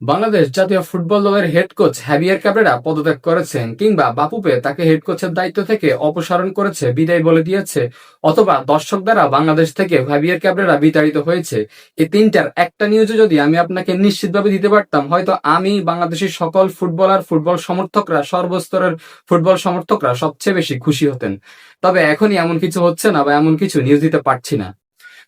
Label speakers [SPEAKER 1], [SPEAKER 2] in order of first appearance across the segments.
[SPEAKER 1] বাংলাদেশ জাতীয় ফুটবল দলের head coach heavier Cabrera পদত্যাগ করেছেন কিংবা বাপুপে তাকে হেড কোচের দায়িত্ব থেকে অপসারণ করেছে, বিদায় বলে দিয়েছে। অথবা দর্শক দ্বারা বাংলাদেশ থেকে হ্যাভিয়ার ক্যাবরেরা বিতাড়িত হয়েছে। এই তিনটার একটা নিউজে যদি আমি আপনাকে নিশ্চিতভাবে দিতে পারতাম, হয়তো আমি বাংলাদেশের সকল ফুটবলার, ফুটবল সমর্থকরা, সর্বস্তরের ফুটবল সমর্থকরা সবচেয়ে বেশি খুশি হতেন। তবে এখনই এমন কিছু হচ্ছে না বা এমন কিছু নিউজ দিতে পারছি না।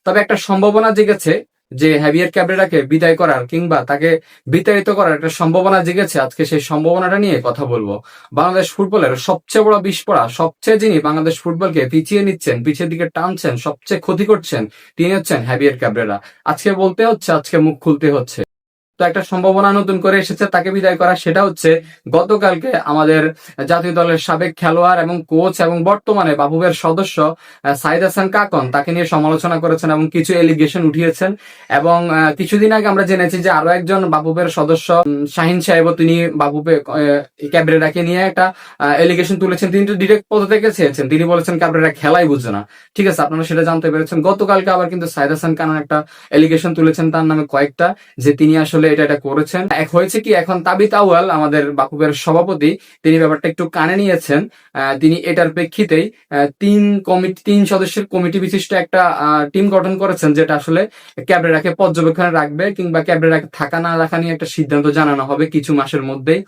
[SPEAKER 1] তবে একটা সম্ভাবনা জেগেছে যে হ্যাভিয়ার ক্যাবরেরাকে বিদায় করার কিংবা তাকে বিতাড়িত করার একটা সম্ভাবনা জেগেছে, আজকে সেই সম্ভাবনাটা নিয়ে কথা বলব। বাংলাদেশ ফুটবলের সবচেয়ে বড় বিস্ফোরা সবচেয়ে যিনি বাংলাদেশ ফুটবলকে পিছিয়ে নিচ্ছেন পিছিয়ে দিকে টানছেন, সবচেয়ে ক্ষতি করছেন, তিনি হচ্ছেন হ্যাভিয়ার ক্যাবরেরা আজকে বলতে হচ্ছে, আজকে মুখ খুলতে হচ্ছে। তো একটা সম্ভাবনা নতুন করে এসেছে, তাকে বিদায় করা সেটা হচ্ছে গতকালকে আমাদের জাতীয় দলের সাবেক খেলোয়াড় এবং কোচ এবং বর্তমানে বাবুবের সদস্য সাইদ হাসান কাকন, তাকে নিয়ে সমালোচনা করেছেন এবং কিছু এলিগেশন উঠিয়েছেন এবং কিছুদিন আগে আমরা জেনেছি যে আরও একজন বাবুবের সদস্য শাহিন সাহেবও তিনি বাবুবে ক্যাবরেরাকে নিয়ে একটা এলিগেশন তুলেছেন। তিনি তো ডিরেক্ট পদ থেকে চেয়েছেন। তিনি বলেছেন, ক্যাবরেরা খেলাই বুঝছে না। ঠিক আছে, আপনারা সেটা জানতে পেরেছেন। গতকালকে আবার কিন্তু সাইদ হাসান কানন একটা এলিগেশন তুলেছেন, তার নামে কয়েকটা, যে তিনি আসলে এটা এটা করেছেন। এক, হয়েছে কি, এখন তাবিত তাওয়াল আমাদের বাকুবের সভাপতি, তিনি ব্যাপারটা একটু কানে নিয়েছেন। তিনি এটার প্রেক্ষিতেই তিন কমিটি, তিন সদস্যের কমিটি বিশিষ্ট একটা টিম গঠন করেছেন, যেটা আসলে ক্যাবরেরাকে পর্যবেক্ষণে রাখবে কিংবা ক্যাবরেরাকে থাকা না রাখা নিয়ে একটা সিদ্ধান্ত জানানো হবে কিছু মাসের মধ্যেই।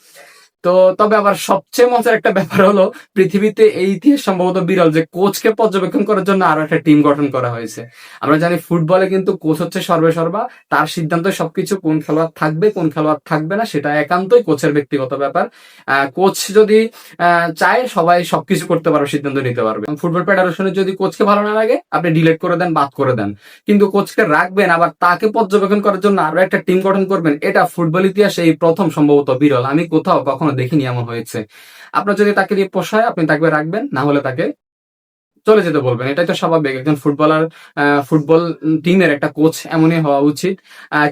[SPEAKER 1] তো তবে আবার সবচেয়ে মজার একটা ব্যাপার হলো পৃথিবীতে এই ইতিহাস সম্ভবত বিরল যে কোচকে পর্যবেক্ষণ করার জন্য আরও একটা টিম গঠন করা হয়েছে। আমরা জানি ফুটবলে কিন্তু কোচ হচ্ছে সর্বে সর্বা তার সিদ্ধান্ত সবকিছু কোন খেলোয়াড় থাকবে, কোন খেলোয়াড় থাকবে না, সেটা একান্তই কোচের ব্যক্তিগত ব্যাপার। কোচ যদি চায়, সবাই সবকিছু করতে পারবে, সিদ্ধান্ত নিতে পারবে। ফুটবল ফেডারেশনের যদি কোচকে ভালো না লাগে, আপনি ডিলেট করে দেন, বাদ করে দেন। কিন্তু কোচকে রাখবেন, আবার তাকে পর্যবেক্ষণ করার জন্য আরও একটা টিম গঠন করবেন, এটা ফুটবল ইতিহাসে এই প্রথম সম্ভবত বিরল। আমি কোথাও কখনো দেখিনি এমন হয়েছে। আপনার যদি তাকে দিয়ে পোষায় আপনি তাকে রাখবেন না হলে তাকে চলে যেতে বলবেন। এটাই তো স্বাভাবিক। একজন ফুটবলার ফুটবল টিমের একটা কোচ এমনই হওয়া উচিত।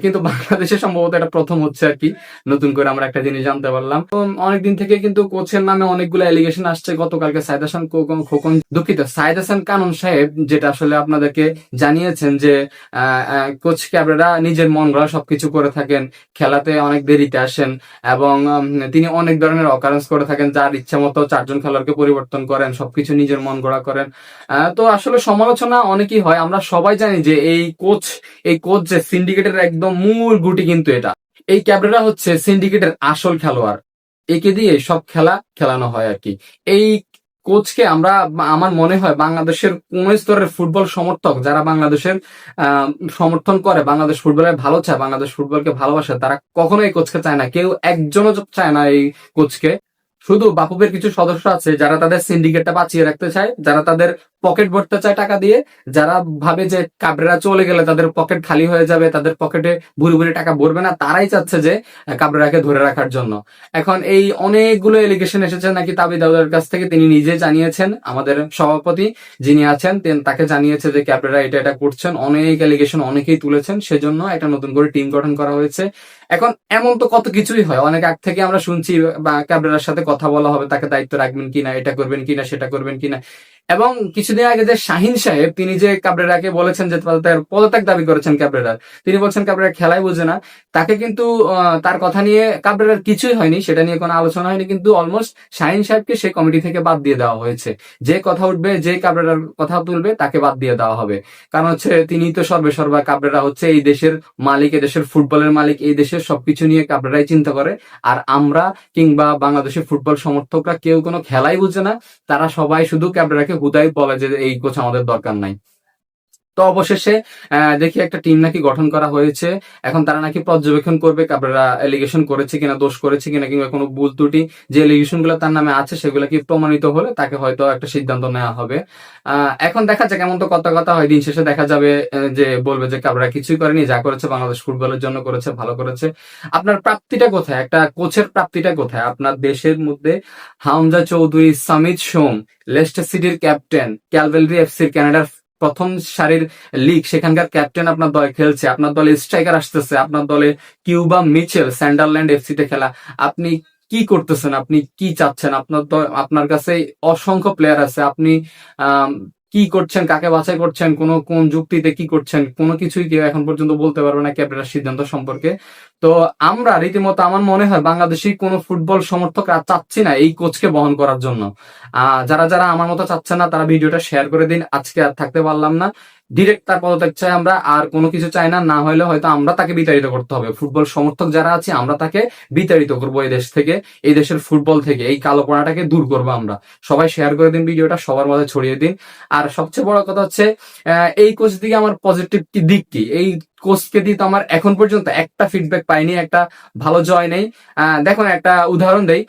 [SPEAKER 1] কিন্তু বাংলাদেশে সম্ভবত এটা প্রথম হচ্ছে আর কি। নতুন করে আমরা একটা জিনিস জানতে পারলাম। তো অনেকদিন থেকে কিন্তু কোচের নামে অনেকগুলো এলিগেশন আসছে। গতকালকে সাইদ হাসান খোকন দুঃখিত। সাইদ হাসান কানন সাহেব যেটা আসলে আপনাদেরকে জানিয়েছেন যে কোচ ক্যাবরেরা নিজের মন গড়া সবকিছু করে থাকেন। খেলাতে অনেক দেরিতে আসেন এবং তিনি অনেক ধরনের অকারেন্স করে থাকেন। যার ইচ্ছা মতো চারজন খেলোয়াড়কে পরিবর্তন করেন, সবকিছু নিজের মন গড়া করেন। তো আসলে সমালোচনা অনেকই হয়। আমরা সবাই জানি যে এই কোচ এই কোচ যে সিন্ডিকেটের একদম মূল গুটি কিন্তু এটা। এই ক্যাবরেরা হচ্ছে সিন্ডিকেটের আসল খেলোয়াড়। একে দিয়ে সব খেলা খেলানো হয় আর কি। এই কোচকে আমরা, আমার মনে হয় বাংলাদেশের কোন স্তরের ফুটবল সমর্থক যারা বাংলাদেশের সমর্থন করে, বাংলাদেশ ফুটবলের ভালো চায়, বাংলাদেশ ফুটবলকে ভালোবাসে, তারা কখনোই এই কোচকে চায় না। কেউ একজনও চায় না এই কোচকে। শুধু বাপুবের কিছু সদস্য আছে যারা তাদের সিন্ডিকেটটা বাঁচিয়ে রাখতে চায়, যারা তাদের পকেট ভরতে চায় টাকা দিয়ে, যারা ভাবে যে কাবরেরা চলে গেলে তাদের পকেট খালি হয়ে যাবে, তাদের পকেটে ভুরি ভুরি টাকা ভরবে না, তারাই চাচ্ছে যে কাবরেরাকে ধরে রাখার জন্য। এখন এই অনেকগুলো এলিগেশন এসেছে নাকি তাবি দাউদের কাছ থেকে, তিনি নিজে জানিয়েছেন, আমাদের সভাপতি যিনি আছেন, তেন- তাকে জানিয়েছে যে ক্যাবরেরা এটা এটা করছেন, অনেক এলিগেশন অনেকেই তুলেছেন, সেজন্য একটা নতুন করে টিম গঠন করা হয়েছে। এখন এমন তো কত কিছুই হয়। অনেক আগ থেকে আমরা শুনছি বা ক্যাবরেরার সাথে কথা বলা হবে, তাকে দায়িত্ব রাখবেন কিনা, এটা করবেন কিনা, সেটা করবেন কিনা। এবং কিছুদিন আগে যে শাহিন সাহেব, তিনি যে কাবরেরাকে বলেছেন যে তার পদত্যাগ দাবি করেছেন ক্যাবরেরার, তিনি বলছেন ক্যাবরেরা খেলাই বুঝে না। তাকে কিন্তু তার কথা নিয়ে কাবরেরার কিছুই হয়নি, সেটা নিয়ে কোনো আলোচনা হয়নি, কিন্তু অলমোস্ট শাহিন সাহেবকে সেই কমিটি থেকে বাদ দিয়ে দেওয়া হয়েছে। যে কথা উঠবে, যে কাবরেরার কথা তুলবে, তাকে বাদ দিয়ে দেওয়া হবে। কারণ হচ্ছে, তিনি তো সর্বে সর্বা কাবরেরা হচ্ছে এই দেশের মালিক, এই দেশের ফুটবলের মালিক, এই দেশের সবকিছু নিয়ে কাবরেরাই চিন্তা করে। আর আমরা কিংবা বাংলাদেশের ফুটবল সমর্থকরা কেউ কোনো খেলাই বুঝে না। তারা সবাই শুধু ক্যাবরেরাকে হুদাই বলে যে এই কোচ আমাদের দরকার নাই। তো অবশেষে দেখি একটা টিম নাকি গঠন করা হয়েছে। এখন তারা নাকি পর্যবেক্ষণ করবে, কাবরেরা এলিগেশন করেছে কিনা, দোষ করেছে কিনা, কিংবা কোনো ভুল ত্রুটি, যে এলিগেশনগুলো তার নামে আছে, সেগুলো কি প্রমাণিত হলে তাকে হয়তো একটা সিদ্ধান্ত নেওয়া হবে। এখন দেখা যাক, এমন তো কথা কথা হয়, দিন শেষে দেখা যাবে যে বলবে যে কাবরেরা কিছুই করেনি, যা করেছে বাংলাদেশ ফুটবলের জন্য করেছে, ভালো করেছে। আপনার প্রাপ্তিটা কোথায়? একটা কোচের প্রাপ্তিটা কোথায়? আপনার দেশের মধ্যে হামজা চৌধুরী সামিত সোম, লেস্টার সিটির ক্যাপ্টেন, ক্যালভেলরি এফসির কানাডার প্রথম সারির লিগ সেখানকার ক্যাপ্টেন আপনার দলে খেলছে, আপনার দলে স্ট্রাইকার আসতেছে, আপনার দলে কিউবা মিচেল, স্যান্ডারল্যান্ড এফসিতে খেলা। আপনি কি করতেছেন? আপনি কি চাচ্ছেন? আপনার আপনার কাছে অসংখ্য প্লেয়ার আছে। আপনি কি করছেন কাকে বাছাই করছেন কোন কোন যুক্তিতে কি করছেন কোনো কিছুই কেউ এখন পর্যন্ত বলতে পারবে না ক্যাপ্টেনের সিদ্ধান্ত সম্পর্কে। তো আমরা রীতিমতো আমার মনে হয় বাংলাদেশি কোনো ফুটবল সমর্থক আর চাচ্ছি না এই কোচকে বহন করার জন্য। আহ, যারা যারা আমার মতো চাচ্ছে না তারা ভিডিওটা শেয়ার করে দিন। আজকে আর থাকতে পারলাম না। ডিরেক্ট তার পদত্যাগ চাই আমরা, আর কোনো কিছু চাই না না হলে হয়তো আমরা তাকে বিতাড়িত করতে হবে। ফুটবল সমর্থক যারা আছে, আমরা তাকে বিতাড়িত করব এই দেশ থেকে, এই দেশের ফুটবল থেকে, এই কালো পড়াটাকে দূর করব আমরা। সবাই শেয়ার করে দিন ভিডিওটা, সবার মধ্যে ছড়িয়ে দিন। আর সবচেয়ে বড় কথা হচ্ছে এই কোচ দিকে আমার পজিটিভ দিক কি? এই কোচকে দিয়ে তো আমার এখন পর্যন্ত একটা ফিডব্যাক পাইনি, একটা ভালো জয় নেই। দেখুন একটা উদাহরণ দেই।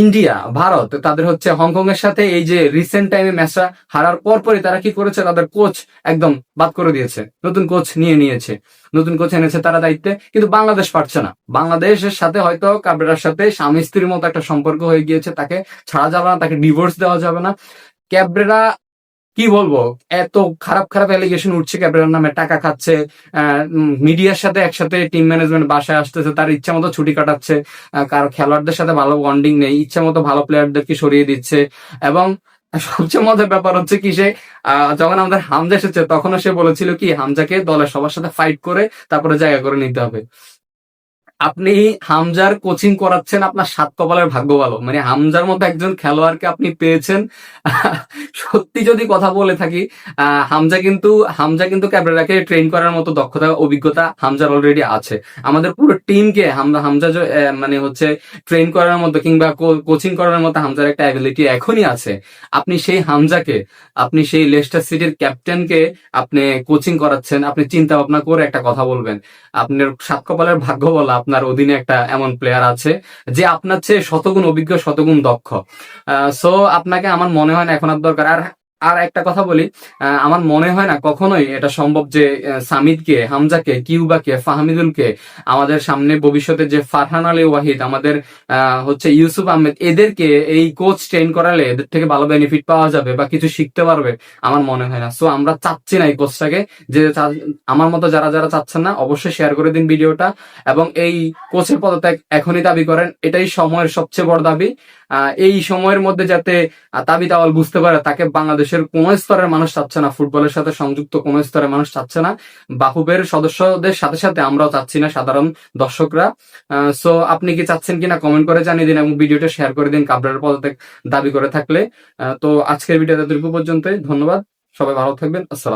[SPEAKER 1] ইন্ডিয়া, ভারত, তাদের হচ্ছে হংকং এর সাথে এই যে রিসেন্ট টাইমে ম্যাচটা হারার পর পরই তারা কি করেছে? তাদের কোচ একদম বাদ করে দিয়েছে। নতুন কোচ নিয়ে নিয়েছে। নতুন কোচ এনেছে তারা দায়িত্বে। কিন্তু বাংলাদেশ পারছে না। বাংলাদেশের সাথে হয়তো কাবরেরার সাথে স্বামী স্ত্রীর মতো একটা সম্পর্ক হয়ে গিয়েছে। তাকে ছাড়া যাবে না, তাকে ডিভোর্স দেওয়া যাবে না। ক্যাবরেরা কি বলব? এত খারাপ খারাপ অ্যালিগেশন উঠছে ক্যাবরেরার নামে, টাকা খাচ্ছে মিডিয়ার সাথে একসাথে টিম ম্যানেজমেন্ট বাসায় আসতেছে, তার ইচ্ছা মতো ছুটি কাটাচ্ছে কারও খেলোয়াড়দের সাথে ভালো বন্ডিং নেই, ইচ্ছা মতো ভালো প্লেয়ারদেরকে সরিয়ে দিচ্ছে এবং সবচেয়ে মজার ব্যাপার হচ্ছে কি সে যখন আমাদের হামজা এসেছে, তখনও সে বলেছিল কি, হামজাকে দলের সবার সাথে ফাইট করে তারপরে জায়গা করে নিতে হবে। আপনি হামজার কোচিং করাচ্ছেন আপনার সাত কপালের ভাগ্য ভালো। মানে হামজার মতো একজন খেলোয়াড়কে আপনি পেয়েছেন। সত্যি যদি কথা বলে থাকি হামজা কিন্তু হামজা কিন্তু ক্যাবরেরাকে ট্রেন করার মতো দক্ষতা, অভিজ্ঞতা হামজার অলরেডি আছে। আমাদের পুরো টিমকে হামজা হামজা মানে হচ্ছে ট্রেন করার মতো কিংবা কোচিং করার মতো হামজার একটা অ্যাবিলিটি এখনই আছে। আপনি সেই হামজাকে, আপনি সেই লেস্টার সিটির ক্যাপ্টেনকে আপনি কোচিং করাচ্ছেন। আপনি চিন্তা ভাবনা করে একটা কথা বলবেন। আপনার সাত কপালের ভাগ্য বলা আপনার অধীনে একটা এমন প্লেয়ার আছে যে আপনার চেয়ে শতগুণ অভিজ্ঞ, শতগুণ দক্ষ। সো আপনাকে আমার মনে হয় না এখন আর দরকার। আর আর একটা কথা বলি আমার মনে হয় না কখনোই এটা সম্ভব যে সামিদকে, হামজাকে, কিউবাকে, ফাহমিদুলকে আমাদের সামনে ভবিষ্যতে যে ফারহান আলী ওয়াহিদ, আমাদের হচ্ছে ইউসুফ আহমেদ, এদেরকে এই কোচ ট্রেন করালে এদের থেকে ভালো বেনিফিট পাওয়া যাবে বা কিছু শিখতে পারবে আমার মনে হয় না। সো আমরা চাচ্ছি না এই কোচটাকে। যে আমার মতো যারা যারা চাচ্ছেন না, অবশ্যই শেয়ার করে দিন ভিডিওটা। এবং এই কোচের পদত্যাগ এখনই দাবি করেন, এটাই সময়ের সবচেয়ে বড় দাবি। এই সময়ের মধ্যে যাতে তাবি তাওয়াল বুঝতে পারে, তাকে বাংলাদেশের কোন স্তরের মানুষ চাচ্ছে না, ফুটবলের সাথে সংযুক্ত কোন স্তরের মানুষ চাচ্ছে না। বাহুবের সদস্যদের সাথে সাথে আমরাও চাচ্ছি না, সাধারণ দর্শকরা। সো আপনি কি চাচ্ছেন কিনা কমেন্ট করে জানিয়ে দিন এবং ভিডিওটা শেয়ার করে দিন, কাবরার পদত্যাগ দাবি করে থাকলে। তো আজকের ভিডিওটা দীর্ঘ পর্যন্ত ধন্যবাদ, সবাই ভালো থাকবেন, আসসালাম